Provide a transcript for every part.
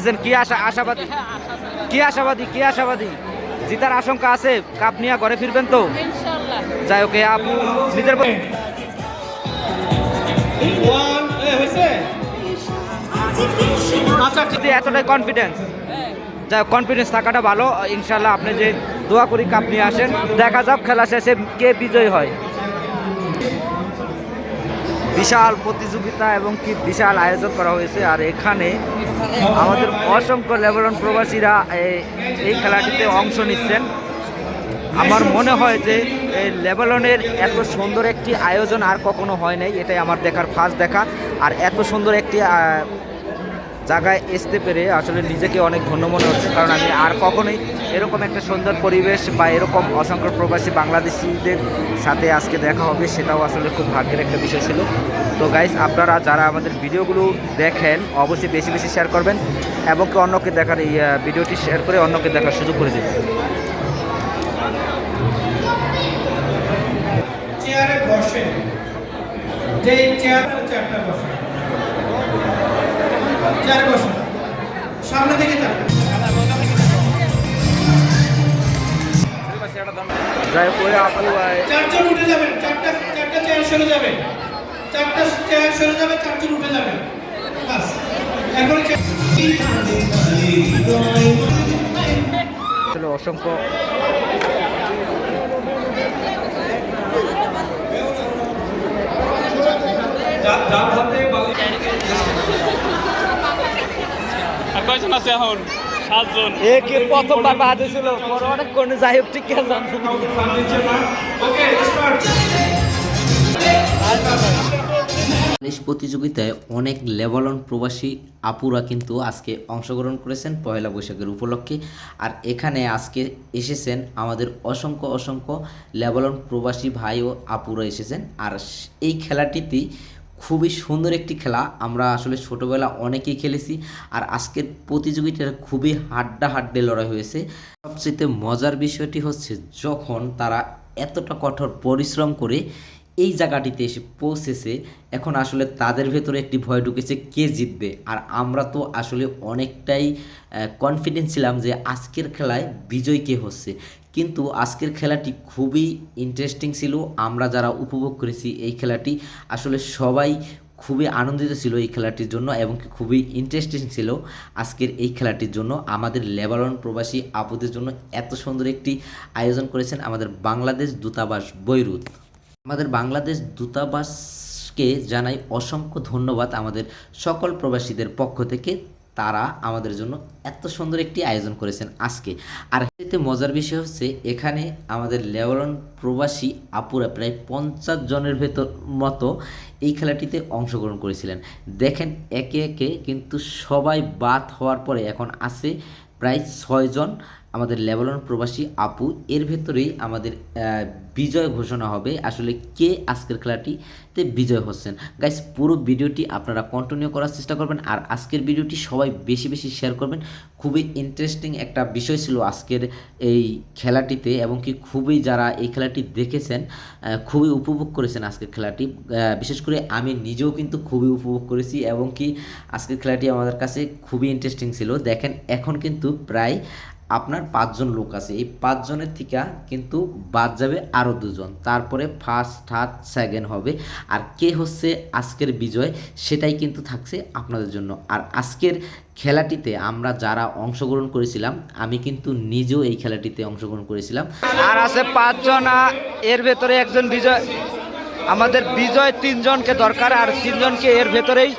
বলতেছেন কি আশা আশাবাদী? কি আশাবাদী কি আশাবাদী? জিতার আশঙ্কা আছে কাপ নিয়ে ঘরে ফিরবেন তো? যাই ওকে আপু নিজের আচ্ছা এতটাই কনফিডেন্স যাই কনফিডেন্স থাকাটা ভালো। ইনশাল্লাহ আপনি যে দোয়া করি কাপ নিয়ে আসেন দেখা যাক খেলা শেষে কে বিজয়ী হয়। বিশাল প্রতিযোগিতা এবং কি বিশাল আয়োজন করা হয়েছে। আর এখানে আমাদের অসংখ্য লেবারন প্রবাসীরা এই- খেলাটিতে অংশ নিচ্ছেন। আমার মনে হয় যে লেবাননের এত সুন্দর একটি আয়োজন আর কখনো হয় নাই, এটাই আমার দেখার ফার্স্ট দেখা। আর এত সুন্দর একটি জায়গায় আসতে পেরে আসলে নিজেকে অনেক ধন্য মনে হচ্ছে। কারণ আমি আর কখনোই এরকম একটা সুন্দর পরিবেশ বা এরকম অসংখ্য প্রবাসী বাংলাদেশিদের সাথে আজকে দেখা হবে, সেটাও আসলে খুব ভাগ্যের একটা বিষয় ছিল। তো গাইস আপনারা যারা আমাদের ভিডিওগুলো দেখেন, অবশ্যই বেশি বেশি শেয়ার করবেন এবং কি অন্যকে দেখার এই ভিডিওটি শেয়ার করে অন্যকে দেখার সুযোগ করে দেবেন। চেয়ারে বসে যে চেয়ার চেয়ারটা বসে চেয়ারে বসে সামনে দিকে যান। চারজন উঠে যাবেন। চারটা চারটা চেয়ার সরে যাবে। চারটা চেয়ার সরে যাবে চারজন উঠে যাবে। বাস। এরপরে চেয়ার আসলে অসংখ্য আর কয়জন আছে এখন সাতজন। এ কে প্রথমবার বাদে ছিল পরে অনেক কোন যাই হোক ঠিক আছে ওকে স্টার্ট বাংলাদেশ প্রতিযোগিতায় অনেক লেবানন প্রবাসী আপুরা কিন্তু আজকে অংশগ্রহণ করেছেন পয়লা বৈশাখের উপলক্ষে। আর এখানে আজকে এসেছেন আমাদের অসংখ্য অসংখ্য লেবানন প্রবাসী ভাই ও আপুরা এসেছেন। আর এই খেলাটিতেই খুবই সুন্দর একটি খেলা। আমরা আসলে ছোটোবেলা অনেকেই খেলেছি আর আজকের প্রতিযোগিতাটা খুবই হাড্ডা হাড্ডে লড়াই হয়েছে। সবচেয়ে মজার বিষয়টি হচ্ছে যখন তারা এতটা কঠোর পরিশ্রম করে এই জায়গাটিতে এসে পৌঁছেছে, এখন আসলে তাদের ভেতরে একটি ভয় ঢুকেছে কে জিতবে। আর আমরা তো আসলে অনেকটাই কনফিডেন্স ছিলাম যে আজকের খেলায় বিজয় কে হচ্ছে। কিন্তু আজকের খেলাটি খুবই ইন্টারেস্টিং ছিল। আমরা যারা উপভোগ করেছি এই খেলাটি, আসলে সবাই খুবই আনন্দিত ছিল এই খেলাটির জন্য এবং খুবই ইন্টারেস্টিং ছিল আজকের এই খেলাটির জন্য। আমাদের লেবানন প্রবাসী আপুদের জন্য এত সুন্দর একটি আয়োজন করেছেন আমাদের বাংলাদেশ দূতাবাস বৈরুত। আমাদের বাংলাদেশ দূতাবাসকে জানাই অসংখ্য ধন্যবাদ আমাদের সকল প্রবাসীদের পক্ষ থেকে। তারা আমাদের জন্য এত সুন্দর একটি আয়োজন করেছেন আজকে। আর এতে মজার বিষয় হচ্ছে, এখানে আমাদের লেবানন প্রবাসী আপুরা প্রায় পঞ্চাশ জনের ভেতর মতো এই খেলাটিতে অংশগ্রহণ করেছিলেন। দেখেন একে একে কিন্তু সবাই বাদ হওয়ার পরে এখন আছে প্রায় ছয়জন আমাদের লেবানন প্রবাসী আপু, এর ভেতরেই আমাদের বিজয় ঘোষণা হবে আসলে কে আজকের খেলাটিতে বিজয় হচ্ছেন। গাইস পুরো ভিডিওটি আপনারা কন্টিনিউ করার চেষ্টা করবেন আর আজকের ভিডিওটি সবাই বেশি বেশি শেয়ার করবেন। খুবই ইন্টারেস্টিং একটা বিষয় ছিল আজকের এই খেলাটিতে এবং কি খুবই যারা এই খেলাটি দেখেছেন খুবই উপভোগ করেছেন আজকের খেলাটি। বিশেষ করে আমি নিজেও কিন্তু খুবই উপভোগ করেছি এবং কি আজকের খেলাটি আমাদের কাছে খুবই ইন্টারেস্টিং ছিল। দেখেন, এখন কিন্তু প্রায় আপনার পাঁচজন লোক আছে, এই পাঁচজনের থেকে কিন্তু বাদ যাবে আরও দুজন। তারপরে ফার্স্ট থার্ড সেকেন্ড হবে। আর কে হচ্ছে আজকের বিজয়, সেটাই কিন্তু থাকছে আপনাদের জন্য। আর আজকের খেলাটিতে আমরা যারা অংশগ্রহণ করেছিলাম, আমি কিন্তু নিজেও এই খেলাটিতে অংশগ্রহণ করেছিলাম। আর আছে পাঁচজন এর ভেতরে একজন বিজয়। আমাদের বিজয় তিনজনকে দরকার, আর তিনজনকে এর ভেতরেই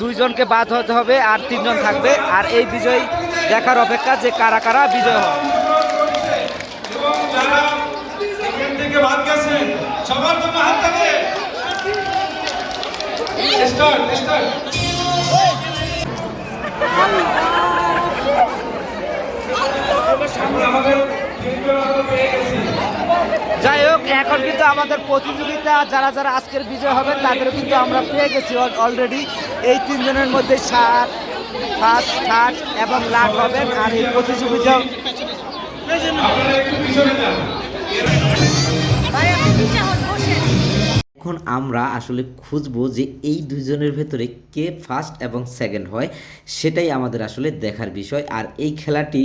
দুইজনকে বাদ হতে হবে, আর তিনজন থাকবে। আর এই বিজয় দেখার অপেক্ষা যে কারা কারা বিজয় হয়। এবং যারা এখান থেকে বাদ গেছেন। সবার জন্য হাত থাকে। স্টার্ট স্টার্ট আমাদের তিনজন আমরা পেয়ে গেছি। যাই হোক এখন কিন্তু আমাদের প্রতিযোগিতা যারা যারা আজকের বিজয় হবেন তাদেরও কিন্তু আমরা পেয়ে গেছি অলরেডি এই তিনজনের মধ্যে সাত ফার্স্ট থার্ড এবং লাট হবেন আর এই প্রতিযোগিতা এখন আমরা আসলে খুঁজবো যে এই দুজনের ভেতরে কে ফার্স্ট এবং সেকেন্ড হয়, সেটাই আমাদের আসলে দেখার বিষয়। আর এই খেলাটি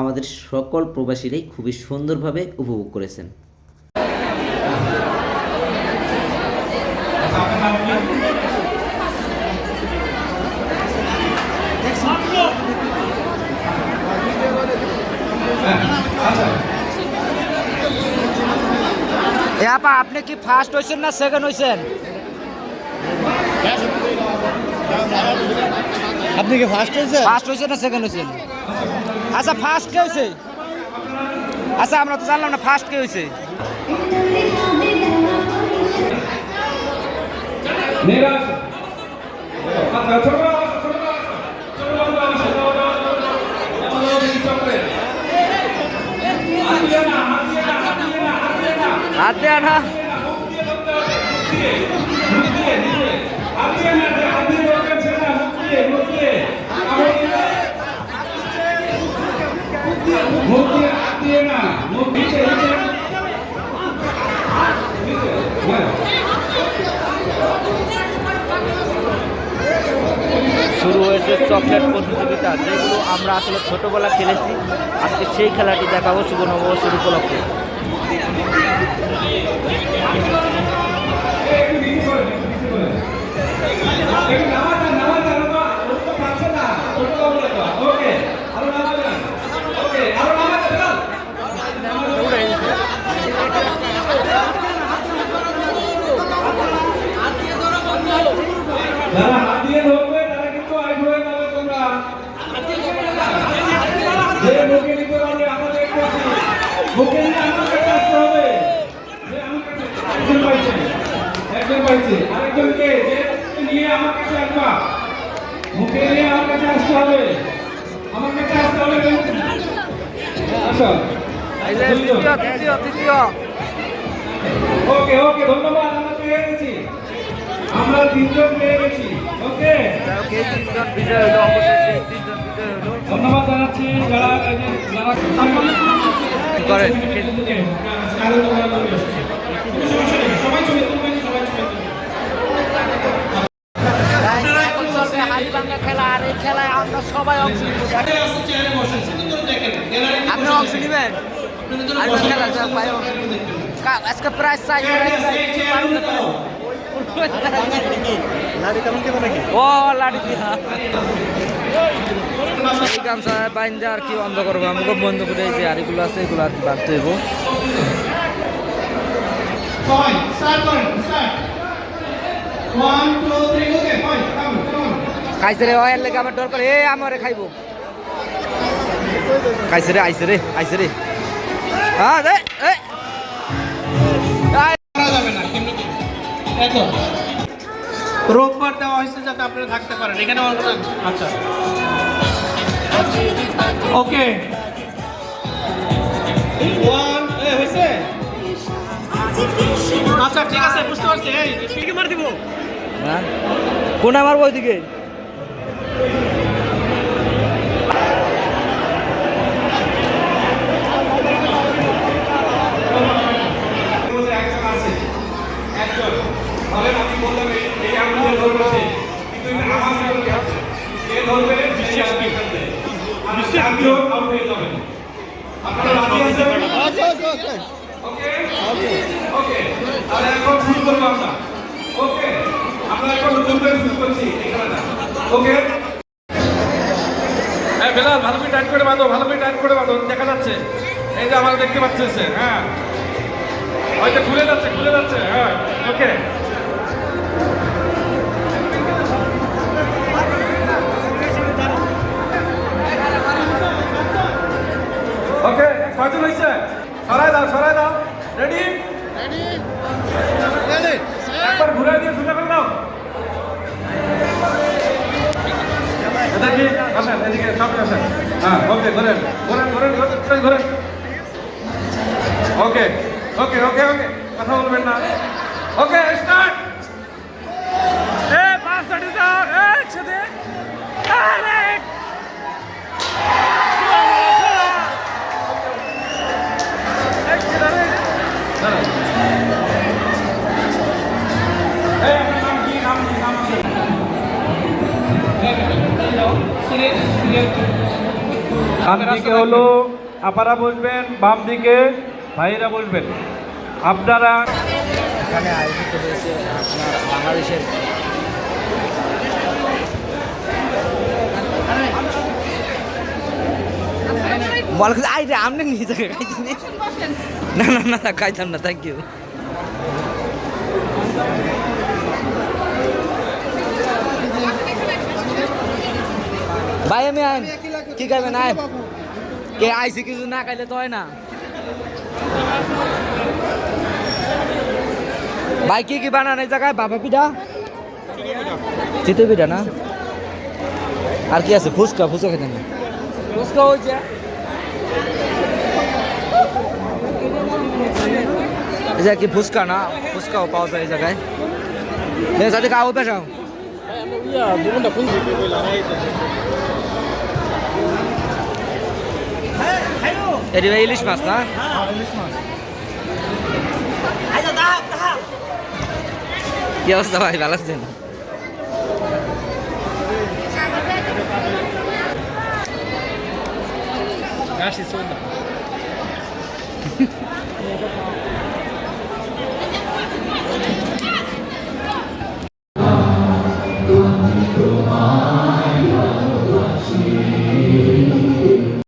আমাদের সকল প্রবাসীরাই খুবই সুন্দরভাবে উপভোগ করেছেন। আপা আপনি কি ফার্স্ট হয়েছেন না সেকেন্ড হয়েছেন আপনি কি ফার্স্ট হয়েছে ফার্স্ট হয়েছে না সেকেন্ড হয়েছেন আচ্ছা ফার্স্ট কে হয়েছে আচ্ছা আমরা তো জানলাম না ফার্স্ট কে হয়েছে নিরাজ আচ্ছা ছোট বাবু, ছোট বাবু, ছোট বাবু আসো, ছোট বাবু আসো, ছোট বাবু আসো, এই চক্রে। হাত দিয়ে না, হাত দিয়ে না, হাত দিয়ে না, হাত দিয়ে না, হাত দেয়া না মুখ দিয়ে ধরতে হবে, মুখ দিয়ে, মুখ দিয়ে, নিচে। হাত দিয়ে না, হাত দিয়ে ধরবেন সেটা, মুখ দিয়ে, মুখ দিয়ে। কামড় দিয়ে। মুখ দিয়ে, হাত দিয়ে না, মুখ নিচে, নিচে। হ্যাঁ। শুরু হয়েছে চকলেট প্রতিযোগিতা, যেগুলো আমরা আসলে ছোটবেলা খেলেছি আজকে সেই খেলাটি দেখাবো, শুভ নববর্ষের উপলক্ষে Yeah. পাইছে আরেকজনকে নিয়ে আমার কাছে আসবা। মুখে নিয়ে আমার কাছে আসতে হবে। আমার কাছে আসতে হবে আসো। ওকে ওকে ধন্যবাদ আমরা পেয়ে গেছি। আমরা তিনজন পেয়ে গেছি। ওকে। তিনজন বিজয় হলো অবশেষে তিনজন বিজয় হলো। ধন্যবাদ জানাচ্ছি যারা যারা করেন খেলায় আমরা সবাই অংশ নিব। আপনি অংশ নিবেন? আজকে পারবে না। ও লাড়ি গামছা বাইন্দা আর কি বন্ধ করব? আমাকে বন্ধ করে যে আরিগুলো আছে এগুলো আর কি বাঁধতে হইব কাম কাম খাইছে রে ওয়ার লেগে আমার ডর করে এ আমারে খাইবো। খাইছে রে আইছে রে আইছে রে। হ্যাঁ দে এ। রোববার দেওয়া হয়েছে যাতে আপনারা থাকতে পারেন। এখানে আচ্ছা। ওকে। ওয়ান হয়েছে? আচ্ছা ঠিক আছে বুঝতে পারছি। এই মার দিব? কোন আমার ওইদিকে? ওকে আমরা এখন করে শুরু করছি ওকে বেলাল, ভালো করে টাইট করে বাঁধো, ভালো করে টাইট করে বাঁধো, দেখা যাচ্ছে। এই যে আমার দেখতে পাচ্ছে সে হ্যাঁ। হয়তো খুলে যাচ্ছে খুলে যাচ্ছে হ্যাঁ ওকে। ওকে, কয়জন হয়েছে? সরাই দাও সরাই দাও। রেডি একবার সামনে আসেন। হ্যাঁ ওকে ঘোরেন ঘোরেন ঘোরেন ঘোরেন ঘোরেন ওকে ওকে ওকে ওকে কথা বলবেন না। ওকে স্টার্ট আপারা বসবেন বাম দিকে, ভাইয়েরা বসবেন। আপনারা এখানে আয়োজিত হয়েছে আপনার বাংলাদেশের নে। না না থ্যাংক ইউ ভাই, আমি কি খাইবেন? আইন কে আইসি কিছু না খাইলে তো হয় না। ভাই কি কি বানান এই জায়গায়? বাবা পিঠা? চিতই পিঠা না? আর কি আছে? ফুচকা ফুচকা খেতে না ফুচকা হয়েছে। এই জায়গায় কি ফুচকা না? ফুচকাও পাওয়া যায় এই জায়গায়। এই সাথে পেশাও। এটি ভাই ইলিশ মাছ না? কি অবস্থা ভাই? ভালো আছেন?